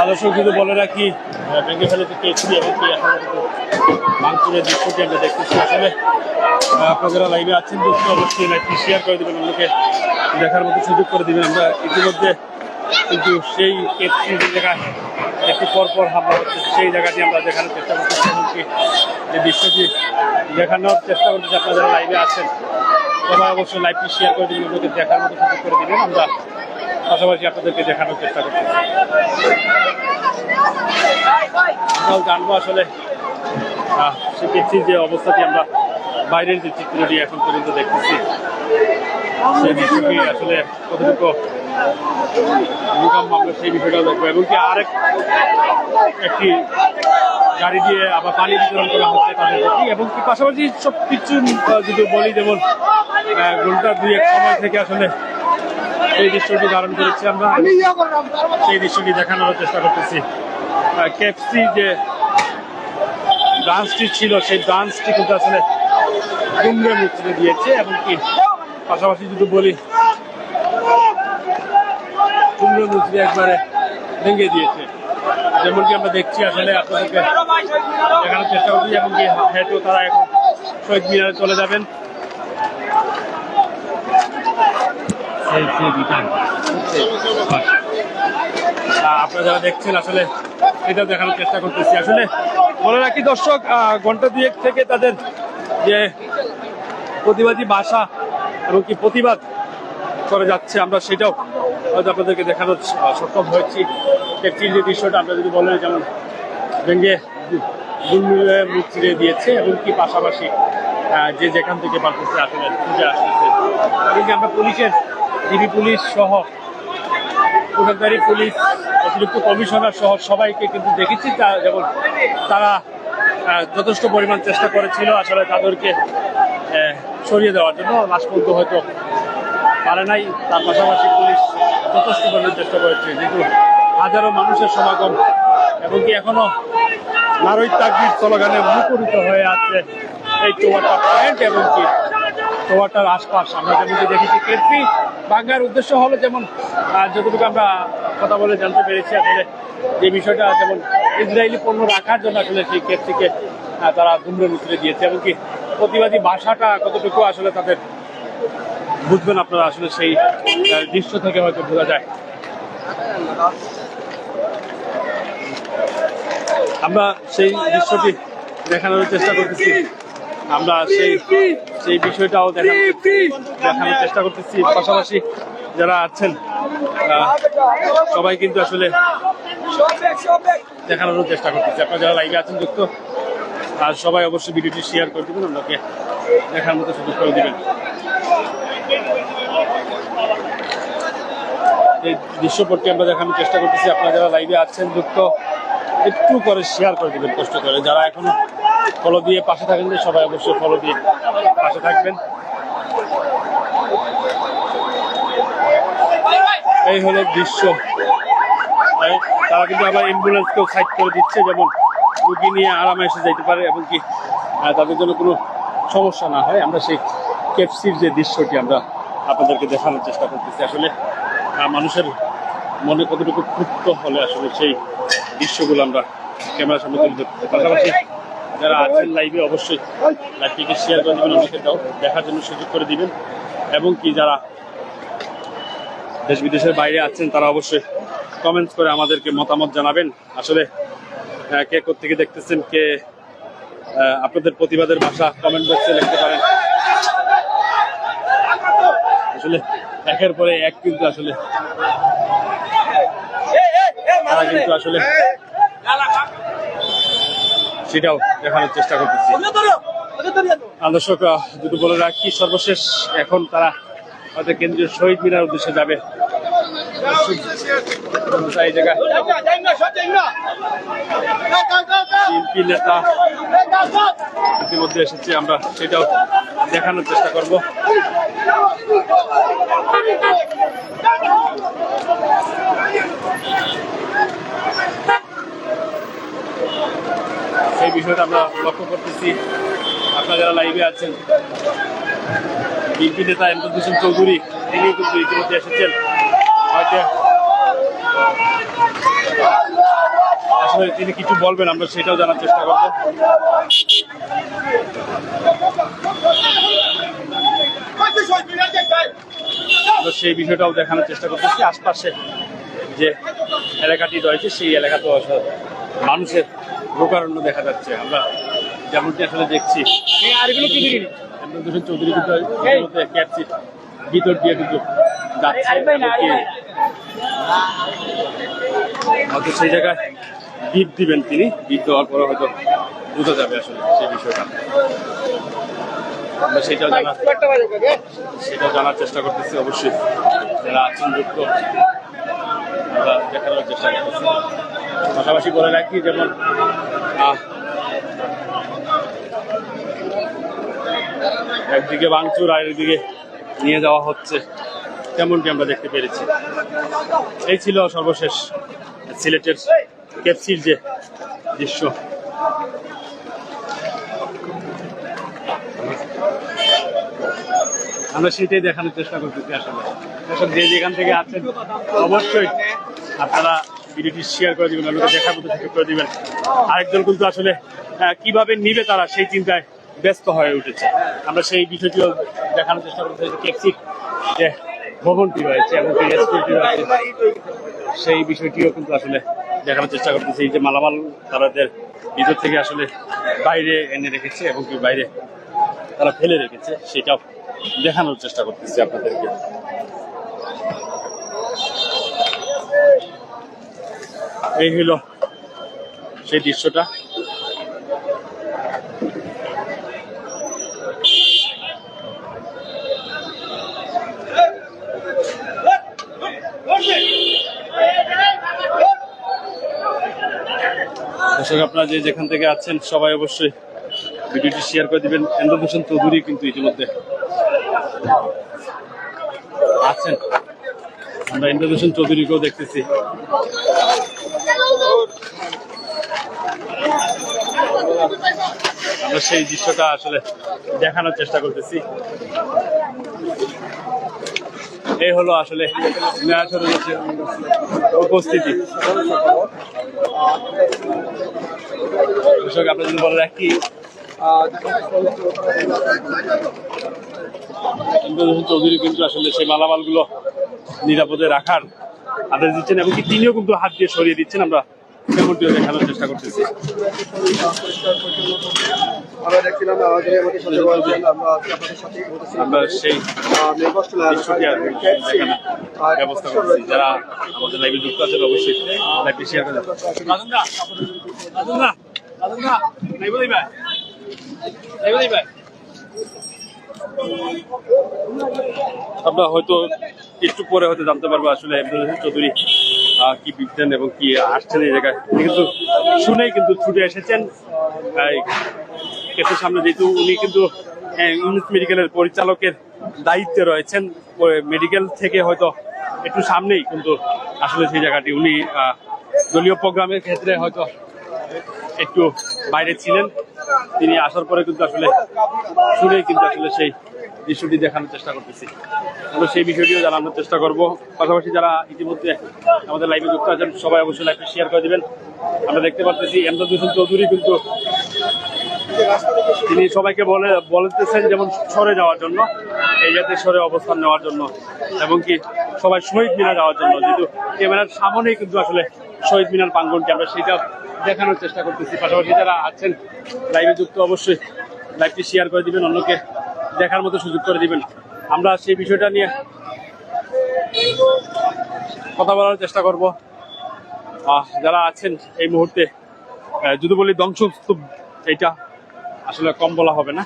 আদর্শ কিন্তু বলে রাখি ভেঙে ফেলে তো কেছি এবং কি এখন কিন্তু দৃশ্যটি আমরা দেখতেছি আসলে আপনারা লাইভে আছেন দোস্ত অবশ্যই লাইভটি শেয়ার করে দেবেন, অন্যকে দেখার মতো সুযোগ করে দেবেন। আমরা ইতিমধ্যে কিন্তু সেই কেপসি যে জায়গা একটু পর পর হামলা হচ্ছে, সেই জায়গাটি আমরা দেখানোর চেষ্টা করতেছি এমনকি যে দৃশ্যটি দেখানোর চেষ্টা করতেছি আপনারা যারা লাইভে আছেন। সবাই অবশ্যই লাইভটি শেয়ার করে দিবেন, অন্যকে দেখার মতো সুযোগ করে দিবেন। আমরা পাশাপাশি আপনাদেরকে দেখানোর চেষ্টা করতেছি। আমরাও জানব আসলে দেখছি যে অবস্থাটি আমরা বাইরের যে চিত্রটি এখন পর্যন্ত দেখতেছি সেই দৃশ্যটি আসলে কতটুকু ভূকম্প আমরা সেই বিষয়টাও দেখব। এবং কি আরেক একটি গাড়ি দিয়ে আবার পানি বিতরণ করা হচ্ছে তাদের এবং কি পাশাপাশি সব কিছু যদি বলি, যেমন ঘণ্টা দুই এক সময় থেকে আসলে সেই দৃশ্যটি ধারণ করেছি আমরা। সেই দৃশ্যটি দেখানোর চেষ্টা করতেছি। কেপসি যে ডান্সটি ছিল সেই ডান্সটি কিন্তু আসলে কুমড়ে মুচড়ে দিয়েছে এবং কি পাশাপাশি যদি বলি কুমড়ে মুচড়ে একবারে ভেঙে দিয়েছে। যেমনকি আমরা দেখছি আসলে আপনাদেরকে দেখানোর চেষ্টা করছি এবং কি হয়তো তারা এখন শহীদ মিনারে চলে যাবেন। আপনারা যারা দেখছেন আসলে এটা দেখানোর চেষ্টা করতেছি আসলে বলে রাখি দর্শক ঘণ্টা দুয়েক থেকে তাদের যে প্রতিবাদী ভাষা এবং কি প্রতিবাদ করে যাচ্ছে আমরা সেটাও হয়তো আপনাদেরকে দেখানোর সক্ষম হয়েছি একটি যে দৃশ্যটা আমরা যদি বলেন যেমন ভেঙে গুন্ডুয়ে মুখ ছিঁড়ে দিয়েছে এবং কি পাশাপাশি যে যেখান থেকে পারতেছে আসলে খুঁজে আসতেছে এবং কি আমরা পুলিশের ডিবি পুলিশ সহ প্রশাসনিক পুলিশ, অতিরিক্ত কমিশনার সহ সবাইকে কিন্তু দেখেছি। তা- যেমন তারা যথেষ্ট পরিমাণ চেষ্টা করেছিল আসলে তাদেরকে সরিয়ে দেওয়ার জন্য। লাস্ট পর্যন্ত হয়তো পারে নাই, তার পাশাপাশি পুলিশ যথেষ্ট পরিমাণ চেষ্টা করেছে, যেহেতু হাজারো মানুষের সমাগম এমনকি এখনও নারই তাকবির স্লোগানে মুখরিত হয়ে আছে এই টোয়াটা পয়েন্ট এবং কি টোয়াটার আশপাশ। আমরা যেমন দেখেছি কেটপি বাংলার উদ্দেশ্য হলো যেমন যতটুকু আমরা কথা বলে জানতে পেরেছি, আসলে যে বিষয়টা যেমন ইসরায়েলি পণ্য রাখার জন্য আসলে সেই কেটপিকে তারা দুমড়ে মুচড়ে দিয়েছে এবং কি প্রতিবাদী ভাষাটা কতটুকু আসলে তাদের বুঝবেন আপনারা, আসলে সেই দৃশ্য থেকে হয়তো বোঝা যায়। আমরা সেই দৃশ্যটি দেখানোর চেষ্টা করতেছি। আমরা সেই সেই বিষয়টাও দেখানোর চেষ্টা করতেছি। পাশাপাশি যারা আছেন সবাই কিন্তু আসলে দেখানোর চেষ্টা করতেছি। আপনারা যারা লাইভে আছেন যুক্ত আর সবাই অবশ্যই ভিডিওটি শেয়ার করে দেবেন অন্যকে দেখার মতো সুযোগ করে দেবেন। এই দৃশ্যপটটি আমরা দেখানোর চেষ্টা করতেছি। আপনারা যারা লাইভে আছেন যুক্ত একটু করে শেয়ার করে দেবেন কষ্ট করে। যারা এখনও ফলো দিয়ে পাশে থাকেন যে সবাই অবশ্যই ফলো দিয়ে পাশে থাকবেন। এই হলো দৃশ্য। তারা কিন্তু আবার অ্যাম্বুলেন্সকেও সাইড করে দিচ্ছে, যেমন রুগী নিয়ে আরামে এসে যেতে পারে এবং কি তাদের জন্য কোনো সমস্যা না হয়। আমরা সেই কেপসির যে দৃশ্যটি আমরা আপনাদেরকে দেখানোর চেষ্টা করতেছি। আসলে মানুষের মনে কতটুকু ক্ষুব্ধ হলে আসলে সেই দৃশ্যগুলো আমরা ক্যামেরার সামনে তুলে ধরতে পাশাপাশি যারা আছেন লাইভে অবশ্যই লাইভটিকে শেয়ার করে দেবেন অনেকে দেখার জন্য সুযোগ করে দিবেন। এবং কি যারা দেশ বিদেশের বাইরে আছেন, তারা অবশ্যই কমেন্টস করে আমাদেরকে মতামত জানাবেন। আসলে কে থেকে দেখতেছেন, কে আপনাদের প্রতিবাদের ভাষা কমেন্ট বক্সে লিখতে পারেন। আসলে, একের পরে এক কিন্তু আসলে, তারা কিন্তু আসলে সেটাও দেখানোর চেষ্টা করতেছি। দর্শক যদি বলে রাখি সর্বশেষ এখন তারা আমাদের কেন্দ্রীয় শহীদ মিনার উদ্দেশ্যে যাবে। এই জায়গায় শিল্পী নেতা ইতিমধ্যে এসেছে আমরা সেটাও দেখানোর চেষ্টা করব। সেই বিষয়টা আমরা লক্ষ্য করতেছি। আপনারা যারা লাইভে আছেন, বিএনপি নেতা এমদাদ হোসেন চৌধুরী, তিনি কিন্তু ইতিমধ্যে এসেছেন। হয়তো আসলে তিনি কিছু বলবেন, আমরা সেটাও জানার চেষ্টা করব। সেই বিষয়টাও দেখানোর চেষ্টা করতেছি। আশপাশে যে এলাকাটি রয়েছে, সেই আসলে মানুষের প্রকারণ্য দেখা যাচ্ছে। আমরা যেমনটি আসলে দেখছি আর এগুলো চৌধুরী কিন্তু ক্যাপসি ভিতর দিয়ে কিন্তু হয়তো সেই জায়গায় দ্বীপ দিবেন তিনি। দ্বীপ দেওয়ার পরে হয়তো বোঝা যাবে আসলে সেই বিষয়টা। আমরা সেটাও জানার একটা সেটাও জানার চেষ্টা করতেছি অবশ্যই। যারা আছেন যুক্ত আমরা দেখানোর চেষ্টা করতেছি। পাশাপাশি বলে রাখি যেমন একদিকে ভাঙচুর আর একদিকে নিয়ে যাওয়া হচ্ছে। তেমনটি আমরা দেখতে পেরেছি? এই ছিল সর্বশেষ সিলেটের কেপসির যে দৃশ্য। আমরা সেটাই দেখানোর চেষ্টা করতেছি আসলে। দর্শক যে যেখান থেকে আছেন, অবশ্যই আপনারা ভিডিওটি শেয়ার করে দিবেন আমাকে দেখার মতো সুযোগ করে দিবেন। আরেকজন কিন্তু আসলে কীভাবে নিবে তারা সেই চিন্তায় ব্যস্ত হয়ে উঠেছে। আমরা সেই বিষয়টিও দেখানোর চেষ্টা করতেছি যে কেপসির যে ভবনটি রয়েছে এবং রেস্টুরেন্টটি রয়েছে, সেই বিষয়টিও কিন্তু আসলে দেখানোর চেষ্টা করতেছি যে মালামাল তাদের ভিতর থেকে আসলে বাইরে এনে রেখেছে এবং কি বাইরে তারা ফেলে রেখেছে, সেটাও দেখানোর চেষ্টা করতেছি আপনাদেরকে। এই হলো সেই দৃশ্যটা। দর্শক, আপনারা যে যেখান থেকে আছেন, সবাই অবশ্যই ভিডিওটি শেয়ার করে দিবেন। ইন্দ্রভূষণ চৌধুরী কিন্তু ইতিমধ্যে আছেন। আমরা ইন্দ্রভূষণ চৌধুরীকেও দেখতেছি। আমরা সেই দৃশ্যটা আসলে দেখানোর চেষ্টা করতেছি। এই হলো আসলে উপস্থিতি। দর্শক আপনার জন্য বলে রাখি চৌধুরী কিন্তু আসলে সেই মালামালগুলো নিরাপদে রাখার আদেশ দিচ্ছেন এবং তিনিও কিন্তু হাত দিয়ে সরিয়ে দিচ্ছেন আমরা তেমনটিও দেখানোর চেষ্টা করতেছি। আমরা সেই ব্যবস্থা যারা আমাদের লাইভে যুক্ত আছেন অবশ্যই শেয়ার করে আমরা হয়তো একটু পরে হয়তো জানতে পারব আসলে চৌধুরী কি বিজ্ঞান এবং কি আসছেন এই জায়গায়। কিন্তু শুনেই কিন্তু ছুটে এসেছেন। কেসের সামনে যেহেতু উনি কিন্তু ইউনিট মেডিকেলের পরিচালকের দায়িত্বে রয়েছেন মেডিকেল থেকে হয়তো একটু সামনেই কিন্তু আসলে সেই জায়গাটি। উনি দলীয় প্রোগ্রামের ক্ষেত্রে হয়তো একটু বাইরে ছিলেন। তিনি আসার পরে কিন্তু আসলে শুনেই কিন্তু আসলে সেই দৃশ্যটি দেখানোর চেষ্টা করতেছি। আমরা সেই বিষয়টিও জানানোর চেষ্টা করব। পাশাপাশি যারা ইতিমধ্যে আমাদের লাইভে যুক্ত আছেন, সবাই অবশ্যই লাইভে শেয়ার করে দিবেন। আমরা দেখতে পাচ্ছি এমদাদ হোসেন চৌধুরী কিন্তু তিনি সবাইকে বলে, বলতেছেন যেমন সরে যাওয়ার জন্য, এই জাতীয় সরে অবস্থান নেওয়ার জন্য, এবং কি সবাই শহীদ মিনার যাওয়ার জন্য। যেহেতু ক্যামেরার সামনেই কিন্তু আসলে শহীদ মিনার প্রাঙ্গনটি, আমরা সেটা দেখানোর চেষ্টা করতেছি। পাশাপাশি যারা আছেন লাইভে যুক্ত, অবশ্যই লাইভটি শেয়ার করে দিবেন। অন্যকে দেখার মতো সুযোগ করে দিবেন। আমরা সেই বিষয়টা নিয়ে কথা বলার চেষ্টা করব। যারা আছেন এই মুহূর্তে যদি বলি ধ্বংসস্তূপ এটা আসলে কম বলা হবে না।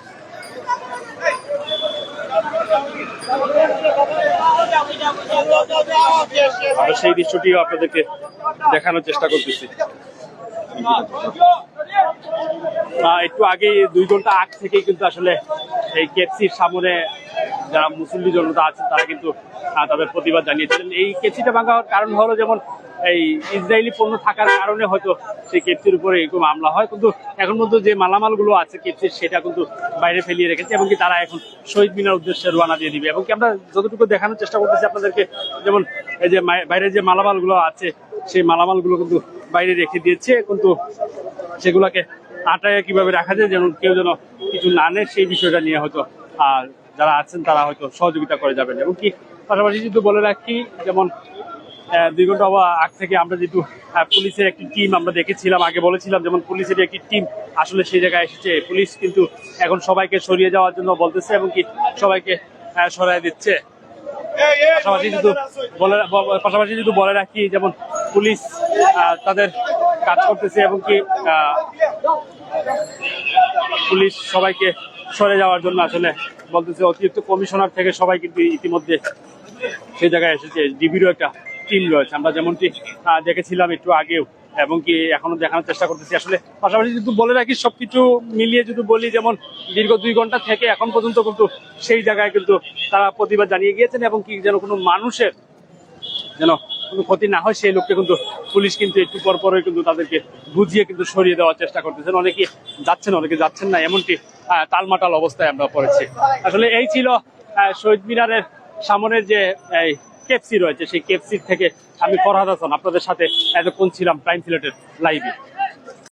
সেই দৃশ্যটিও আপনাদেরকে দেখানোর চেষ্টা করতেছি। একটু আগে দুই ঘণ্টা আগ থেকেই কিন্তু আসলে এই কেপসির সামনে যারা মুসল্লি জনতা আছেন, তারা কিন্তু তাদের প্রতিবাদ জানিয়েছিলেন। এই কেপসিটা ভাঙার কারণ হলো যেমন, এই ইসরায়েলি পণ্য থাকার কারণে হয়তো সেই কেপসির উপরে এরকম হামলা হয়। কিন্তু এখন পর্যন্ত যে মালামালগুলো আছে কেপসির সেটা কিন্তু বাইরে ফেলিয়ে রেখেছে, এবং কি তারা এখন শহীদ মিনার উদ্দেশ্যে রওনা দিয়ে দিবে। এবং কি আমরা যতটুকু দেখানোর চেষ্টা করতেছি, আপনাদেরকে যেমন, এই যে বাইরের যে মালামালগুলো আছে, সেই মালামালগুলো কিন্তু বাইরে রেখে দিয়েছে। কিন্তু সেগুলাকে আটায় কীভাবে রাখা যায় যেন কেউ যেন কিছু না নেয়, সেই বিষয়টা নিয়ে হয়তো আর যারা আছেন তারা হয়তো সহযোগিতা করে যাবেন। এবং কি পাশাপাশি যদি বলে রাখি, যেমন দুই ঘণ্টা আগ থেকে আমরা যেহেতু পুলিশের একটি টিম আমরা দেখেছিলাম, আগে বলেছিলাম, যেমন পুলিশের একটি টিম আসলে সেই জায়গায় এসেছে। পুলিশ কিন্তু এখন সবাইকে সরিয়ে যাওয়ার জন্য বলতেছে এবং কি সবাইকে সরাই দিচ্ছে। পাশাপাশি যদি বলে, পাশাপাশি যদি বলে রাখি, যেমন পুলিশ তাদের কাজ করতেছে এবং কি পুলিশ সবাইকে সরে যাওয়ার জন্য আসলে বলতেছে, অতিরিক্ত কমিশনার থেকে সবাই কিন্তু ইতিমধ্যে সেই জায়গায় এসেছে। ডিবিরও একটা টিম রয়েছে। আমরা যেমনটি দেখেছিলাম একটু আগেও, এবং কি এখনও দেখানোর চেষ্টা করতেছি। আসলে পাশাপাশি যদি বলে রাখি, সবকিছু মিলিয়ে যদি বলি, যেমন দীর্ঘ দুই ঘণ্টা থেকে এখন পর্যন্ত কিন্তু সেই জায়গায় কিন্তু তারা প্রতিবাদ জানিয়ে গিয়েছেন, এবং কি যেন কোনো মানুষের যেন কোনো ক্ষতি না হয়, সেই লোককে কিন্তু পুলিশ কিন্তু একটু পর পরই কিন্তু তাদেরকে বুঝিয়ে কিন্তু সরিয়ে দেওয়ার চেষ্টা করতেছেন। অনেকে যাচ্ছেন অনেকে যাচ্ছেন না, এমনটি তালমাটাল অবস্থায় আমরা পড়েছি। আসলে এই ছিল শহীদ মিনারের সামনের যে, এই কেপসি রয়েছে, সেই কেপসি থেকে আমি ফরহাদ হাসান আপনাদের সাথে এতক্ষণ ছিলাম প্রাইম সিলেটের লাইভে